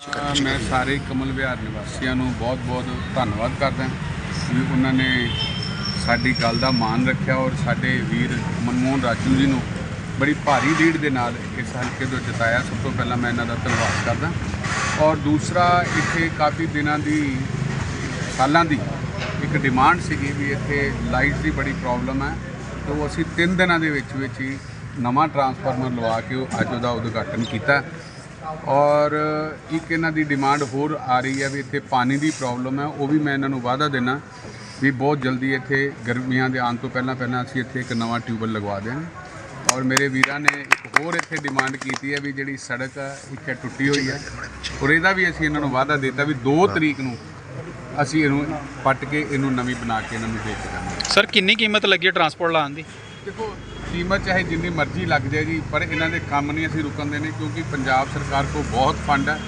ਮੈਂ ਸਾਰੇ ਕਮਲ ਵਿਹਾਰ ਨਿਵਾਸੀਆਂ ਨੂੰ ਬਹੁਤ-ਬਹੁਤ ਧੰਨਵਾਦ ਕਰਦਾ ਵੀ ਉਹਨਾਂ ਨੇ ਸਾਡੀ ਗੱਲ ਦਾ ਮਾਣ ਰੱਖਿਆ ਔਰ ਸਾਡੇ ਵੀਰ ਮਨਮੋਹਨ ਰਾਜੂ ਜੀ ਨੂੰ ਬੜੀ ਭਾਰੀ ਲੀਡ ਦੇ ਨਾਲ ਇਸ ਹਲਕੇ ਤੋਂ ਜਿਤਾਇਆ। ਸਭ ਤੋਂ ਪਹਿਲਾਂ ਮੈਂ ਇਹਨਾਂ ਦਾ ਧੰਨਵਾਦ ਕਰਦਾ ਔਰ ਦੂਸਰਾ, ਇੱਥੇ ਕਾਫੀ ਦਿਨਾਂ ਦੀ, ਸਾਲਾਂ ਦੀ ਇੱਕ ਡਿਮਾਂਡ ਸੀਗੀ ਵੀ ਇੱਥੇ ਲਾਈਟ ਦੀ ਬੜੀ ਪ੍ਰੋਬਲਮ ਹੈ। ਤੇ ਉਹ ਅਸੀਂ 3 ਦਿਨਾਂ ਦੇ ਵਿੱਚ ਵਿੱਚ ਹੀ ਨਵਾਂ ਟਰਾਂਸਫਾਰਮਰ ਲਵਾ ਕੇ ਉਹ ਅੱਜ ਉਹਦਾ ਉਦਘਾਟਨ ਕੀਤਾ। ਔਰ ਇੱਕ ਇਹਨਾਂ ਦੀ ਡਿਮਾਂਡ ਹੋਰ ਆ ਰਹੀ ਹੈ ਵੀ ਇੱਥੇ ਪਾਣੀ ਦੀ ਪ੍ਰੋਬਲਮ ਹੈ ਉਹ ਵੀ ਮੈਂ ਇਹਨਾਂ ਨੂੰ ਵਾਅਦਾ ਦੇਣਾ ਵੀ ਬਹੁਤ ਜਲਦੀ ਇੱਥੇ ਗਰਮੀਆਂ ਦੇ ਆਉਣ ਤੋਂ ਪਹਿਲਾਂ ਪਹਿਲਾਂ ਅਸੀਂ ਇੱਥੇ ਇੱਕ ਨਵਾਂ ਟਿਊਬਲ ਲਗਵਾ ਦੇਵਾਂਗੇ ਔਰ ਮੇਰੇ ਵੀਰਾਂ ਨੇ ਇੱਕ ਹੋਰ ਇੱਥੇ ਡਿਮਾਂਡ ਕੀਤੀ ਹੈ ਵੀ ਜਿਹੜੀ ਸੜਕ ਹੈ ਇੱਥੇ ਟੁੱਟੀ ਹੋਈ ਹੈ। ਔਰ ਇਹਦਾ ਵੀ ਅਸੀਂ ਇਹਨਾਂ ਨੂੰ ਵਾਅਦਾ ਦਿੱਤਾ ਵੀ 2 ਤਰੀਕ ਨੂੰ ਅਸੀਂ ਇਹਨੂੰ ਪੱਟ ਕੇ ਇਹਨੂੰ ਨਵੀਂ ਬਣਾ ਕੇ ਇਹਨਾਂ ਨੂੰ ਦੇ ਜਾਵਾਂਗੇ ਸਰ ਕਿੰਨੀ ਕੀਮਤ ਲੱਗੀ ਹੈ ਟਰਾਂਸਪੋਰਟ ਲਾਉਣ ਦੀ? ਦੇਖੋ ਕੀਮਤ ਚਾਹੇ ਜਿੰਨੀ ਮਰਜ਼ੀ ਲੱਗ ਜਾਏ ਜੀ ਪਰ ਇਹਨਾਂ ਦੇ ਕੰਮ ਨਹੀਂ ਅਸੀਂ ਰੁਕਣ ਦੇਣੇ ਕਿਉਂਕਿ ਪੰਜਾਬ ਸਰਕਾਰ ਕੋਲ ਬਹੁਤ ਫੰਡ ਹੈ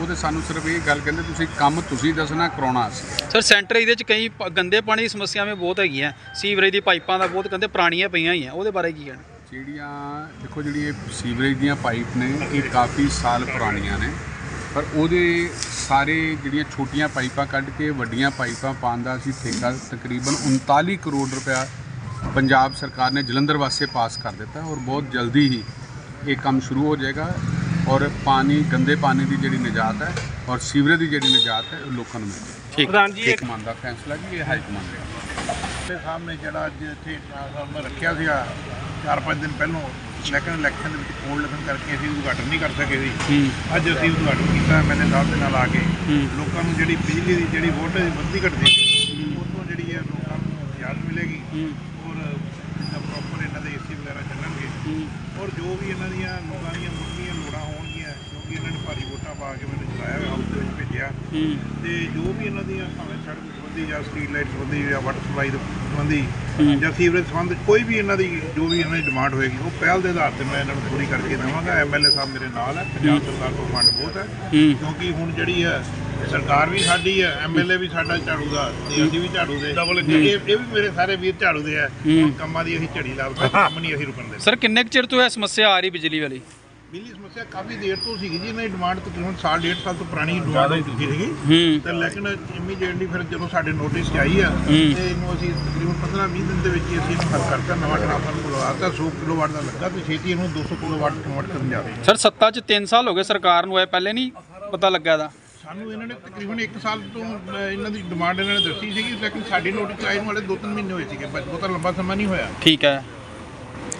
ਉਹ ਤੇ ਸਾਨੂੰ ਸਿਰਫ ਇਹ ਗੱਲ ਕਹਿੰਦੇ ਤੁਸੀਂ ਕੰਮ ਤੁਸੀਂ ਦੱਸਣਾ ਕਰਾਉਣਾ ਅਸੀਂ। ਸਰ ਸੈਂਟਰ ਇਹਦੇ ਚ ਕਈ ਪ- ਗੰਦੇ ਪਾਣੀ ਦੀ ਸਮੱਸਿਆਵਾਂ ਬਹੁਤ ਹੈਗੀਆਂ। ਸੀਵਰੇਜ ਦੀ ਪਾਈਪਾਂ ਦਾ ਬਹੁਤ ਕਹਿੰਦੇ ਪੁਰਾਣੀਆਂ ਪਈਆਂ ਹੋਈਆਂ ਉਹਦੇ ਬਾਰੇ ਕੀ ਕਹਿਣਾ? ਜਿਹੜੀਆਂ ਦੇਖੋ ਜਿਹੜੀ ਇਹ ਸੀਵਰੇਜ ਦੀਆਂ ਪਾਈਪ ਨੇ ਇਹ ਕਾਫੀ ਸਾਲ ਪੁਰਾਣੀਆਂ ਨੇ। ਪਰ ਉਹਦੇ ਸਾਰੇ ਜਿਹੜੀਆਂ ਛੋਟੀਆਂ ਪਾਈਪਾਂ ਕੱਢ ਕੇ ਵੱਡੀਆਂ ਪਾਈਪਾਂ ਪਾਉਣ ਦਾ ਅਸੀਂ ਠੇਕਾ ਤਕਰੀਬਨ 39 ਕਰੋੜ ਰੁਪਇਆ ਪੰਜਾਬ ਸਰਕਾਰ ਨੇ ਜਲੰਧਰ ਵਾਸਤੇ ਪਾਸ ਕਰ ਦਿੱਤਾ ਔਰ ਬਹੁਤ ਜਲਦੀ ਹੀ ਇਹ ਕੰਮ ਸ਼ੁਰੂ ਹੋ ਜਾਏਗਾ ਔਰ ਪਾਣੀ ਗੰਦੇ ਪਾਣੀ ਦੀ ਜਿਹੜੀ ਨਿਜਾਤ ਹੈ ਔਰ ਸੀਵਰੇਜ ਦੀ ਜਿਹੜੀ ਨਿਜਾਤ ਹੈ ਉਹ ਲੋਕਾਂ ਨੂੰ ਮਿਲੇਗੀ। ਠੀਕ। ਪ੍ਰਧਾਨ ਜੀ ਇੱਕ ਮੰਨ ਦਾ ਫੈਸਲਾ ਜੀ ਇਹ ਹਾਈ ਕਮਾਂਡ ਦਾ ਦੇ ਸਾਹਮਣੇ ਜਿਹੜਾ ਅੱਜ ਇੱਥੇ ਟ੍ਰਾਂਸਫਾਰਮਰ ਰੱਖਿਆ ਸੀਗਾ ਚਾਰ ਪੰਜ ਦਿਨ ਪਹਿਲਾਂ ਲੇਕਿਨ ਇਲੈਕਸ਼ਨ ਦੇ ਵਿੱਚ ਕੋਲ ਲੱਗਣ ਕਰਕੇ ਅਸੀਂ ਉਦਘਾਟਨ ਨਹੀਂ ਕਰ ਸਕੇ ਸੀ। ਹੂੰ। ਅੱਜ ਅਸੀਂ ਉਦਘਾਟਨ ਕੀਤਾ ਮੈਨੇ ਸਾਹਿਬ ਦੇ ਨਾਲ ਆ ਕੇ। ਹੂੰ। ਲੋਕਾਂ ਨੂੰ ਜਿਹੜੀ ਬਿਜਲੀ ਦੀ ਜਿਹੜੀ ਵੋਲਟੇਜ ਵੱਧਦੀ ਘਟਦੀ ਸੀ ਉਹ ਤੋਂ ਜਿਹੜੀ ਹੈ ਲੋਕਾਂ ਨੂੰ ਰਿਆਇਤ ਮਿਲੇਗੀ ਹੂੰ ਔਰ ਪ੍ਰੋਪਰ ਇਹਨਾਂ ਦੇ ਏਸੀ ਵਗੈਰਾ ਚੱਲਣਗੇ ਹੂੰ ਔਰ ਜੋ ਵੀ ਇਹਨਾਂ ਦੀਆਂ ਲੋਕਾਂ ਦੀਆਂ ਮੁੱਢਲੀਆਂ ਲੋੜਾਂ ਹੋਣਗੀਆਂ ਕਿਉਂਕਿ ਇਹਨਾਂ ਨੇ ਭਾਰੀ ਵੋਟਾਂ ਪਾ ਕੇ ਮੈਨੂੰ ਚਲਾਇਆ ਹੋਇਆ ਹਾਊਸ ਦੇ ਵਿੱਚ ਭੇਜਿਆ। ਤੇ ਜੋ ਵੀ ਇਹਨਾਂ ਦੀਆਂ ਭਾਵੇਂ ਸੜਕ ਸੰਬੰਧੀ ਜਾਂ ਸਟਰੀਟ ਲਾਈਟ ਸੰਬੰਧੀ ਜਾਂ ਵਾਟਰ ਸਪਲਾਈ ਦੇ ਸੰਬੰਧੀ। ਜਾਂ ਸੀਵਰੇਜ ਸੰਬੰਧ ਕੋਈ ਵੀ ਇਹਨਾਂ ਦੀ ਜੋ ਵੀ ਇਹਨਾਂ ਦੀ ਡਿਮਾਂਡ ਹੋਏਗੀ ਉਹ ਪਹਿਲ ਦੇ ਆਧਾਰ ਤੇ ਮੈਂ ਇਹਨਾਂ ਨੂੰ ਪੂਰੀ ਕਰਕੇ ਦੇਵਾਂਗਾ। ਐਮਐਲਏ ਸਾਹਿਬ ਮੇਰੇ ਨਾਲ ਹੈ ਪੰਜਾਬ ਸਰਕਾਰ ਕੋਲ ਫੰਡ ਬਹੁਤ ਹੂੰ। ਕਿਉਂਕਿ ਹੁਣ ਜਿਹੜੀ ਹੈ ਸਰਕਾਰ ਵੀ ਸਾਡੀ ਹੈ ਐਮਐਲਏ ਵੀ ਸਾਡਾ ਝਾੜੂ ਦਾ ਤੇ ਅਸੀਂ ਵੀ ਝਾੜੂ ਦੇ। ਇਹ ਇਹ ਵੀ ਮੇਰੇ ਸਾਰੇ ਵੀਰ ਝਾੜੂ ਦੇ ਆ। ਕੰਮਾਂ ਦੀ ਅਸੀਂ ਝੜੀ ਲਾਉਂਦੇ ਕੰਮ ਨਹੀਂ ਅਸੀਂ ਰੁਕਣ ਦੇ ਸਰ ਕਿੰਨੇ ਕੁ ਚਿਰ ਤੋਂ ਇਹ ਸਮੱਸਿਆ ਆ ਰਹੀ ਬਿਜਲੀ ਵਾਲੀ? ਬਿਜਲੀ ਸਮੱਸਿਆ ਕਾਫੀ ਦੇਰ ਤੋਂ ਸੀਗੀ ਜੀ ਇਹਨਾਂ ਦੀ ਡਿਮਾਂਡ ਤਕਰੀਬਨ ਸਾਲ ਡੇਢ ਸਾਲ ਤੋਂ ਪੁਰਾਣੀ ਡਿਮਾਂਡ ਹੋ ਚੁੱਕੀ ਸੀਗੀ। ਹੂੰ। ਤੇ ਲੇਕਿਨ ਇਮੀਡੀਏਟਲੀ ਫਿਰ ਜਦੋਂ ਸਾਡੇ ਨੋਟਿਸ ਆਈ ਆ। ਤੇ ਇਹਨੂੰ ਅਸੀਂ ਤਕਰੀਬਨ 15-20 ਦਿਨ ਦੇ ਵਿੱਚ ਹੀ ਅਸੀਂ ਇਹਨੂੰ ਹੱਲ ਕਰਤਾ ਨਵਾਂ ਟ੍ਰਾਂਸਫਾਰਮਰ ਲਗਾਤਾ 100 ਕਿਲੋਵਾਟ ਦਾ ਲੱਗਾ ਤੇ ਛੇਤੀ ਇਹਨੂੰ 200 ਕਿਲੋਵਾਟ ਕਨਵਰਟ ਕਰਨ ਜਾ ਰਹੇ। ਸਰ ਸੱਤਾ 'ਚ 3 ਸਾਲ ਹੋ ਗਏ ਸਰਕਾਰ ਨੂੰ ਇਹ ਪਹਿਲੇ ਨਹੀਂ ਪਤਾ ਲੱਗਾ ਇਹਦਾ। ਸਾਨੂੰ ਇਹਨਾਂ ਨੇ ਤਕਰੀਬਨ 1 ਸਾਲ ਤੋਂ ਇਹਨਾਂ ਦੀ ਡਿਮਾਂਡ ਇਹਨਾਂ ਨੇ ਦੱਸੀ ਸੀਗੀ ਲੇਕਿਨ ਸਾਡੀ ਨੋਟਿਸ ਆਏ ਨੂੰ ਵਾਲੇ 2-3 ਮਹੀਨੇ ਹੋਏ ਸੀਗੇ ਬਸ ਬਹੁਤਾ ਲੰਬਾ ਸਮਾਂ ਨਹੀਂ ਹੋਇਆ। ਠੀਕ ਹੈ।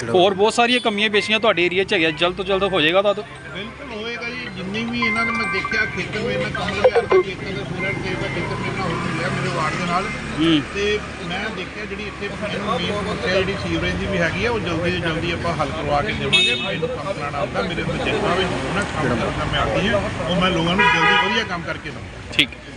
ਹੋਰ ਬਹੁਤ ਸਾਰੀਆਂ ਕਮੀਆਂ ਪੇਸ਼ੀਆਂ ਤੁਹਾਡੇ ਏਰੀਆ 'ਚ ਹੈਗੀਆਂ ਜਲਦ ਤੋਂ ਜਲਦ ਹੋ ਜਾਏਗਾ ਤਾਂ। ਬਿਲਕੁਲ ਹੋਏਗਾ ਜੀ ਜਿੰਨੀ ਵੀ ਇਹਨਾਂ ਨੇ ਮੈਂ ਦੇਖਿਆ ਖੇਤਰ ਵਿੱਚ ਇਹਨਾਂ ਕਮਲ ਵਿਹਾਰ ਦਾ ਖੇਤਰ ਦੇ ਸੂਰਜ ਦੇਵ ਦਾ ਖੇਤਰ ਮੇਰੇ ਹੋ ਮਿਲਿਆ ਮੇਰੇ ਵਾਰਡ ਦੇ ਨਾਲ ਹੂੰ। ਤੇ ਮੈਂ ਦੇਖਿਆ ਜਿਹੜੀ ਇੱਥੇ ਮੇਨ ਜਿਹੜੀ ਸੀਵਰੇਜ ਦੀ ਵੀ ਹੈਗੀ ਆ, ਉਹ ਜਲਦੀ ਤੋਂ ਜਲਦੀ ਆਪਾਂ ਹੱਲ ਕਰਵਾ ਕੇ ਦੇਵਾਂਗੇ। ਮੈਨੂੰ ਕੰਮ ਆਉਂਦਾ ਮੇਰੇ ਅੰਦਰ ਜਜ਼ਬਾ ਵੀ ਕੰਮ ਕਰਨਾ ਮੈਂ ਆਉਂਦੀ ਹੈ ਉਹ ਮੈਂ ਲੋਕਾਂ ਨੂੰ ਜਲਦੀ ਵਧੀਆ ਕੰਮ ਕਰਕੇ ਦਵਾਂ ਠੀਕ। ਹੈ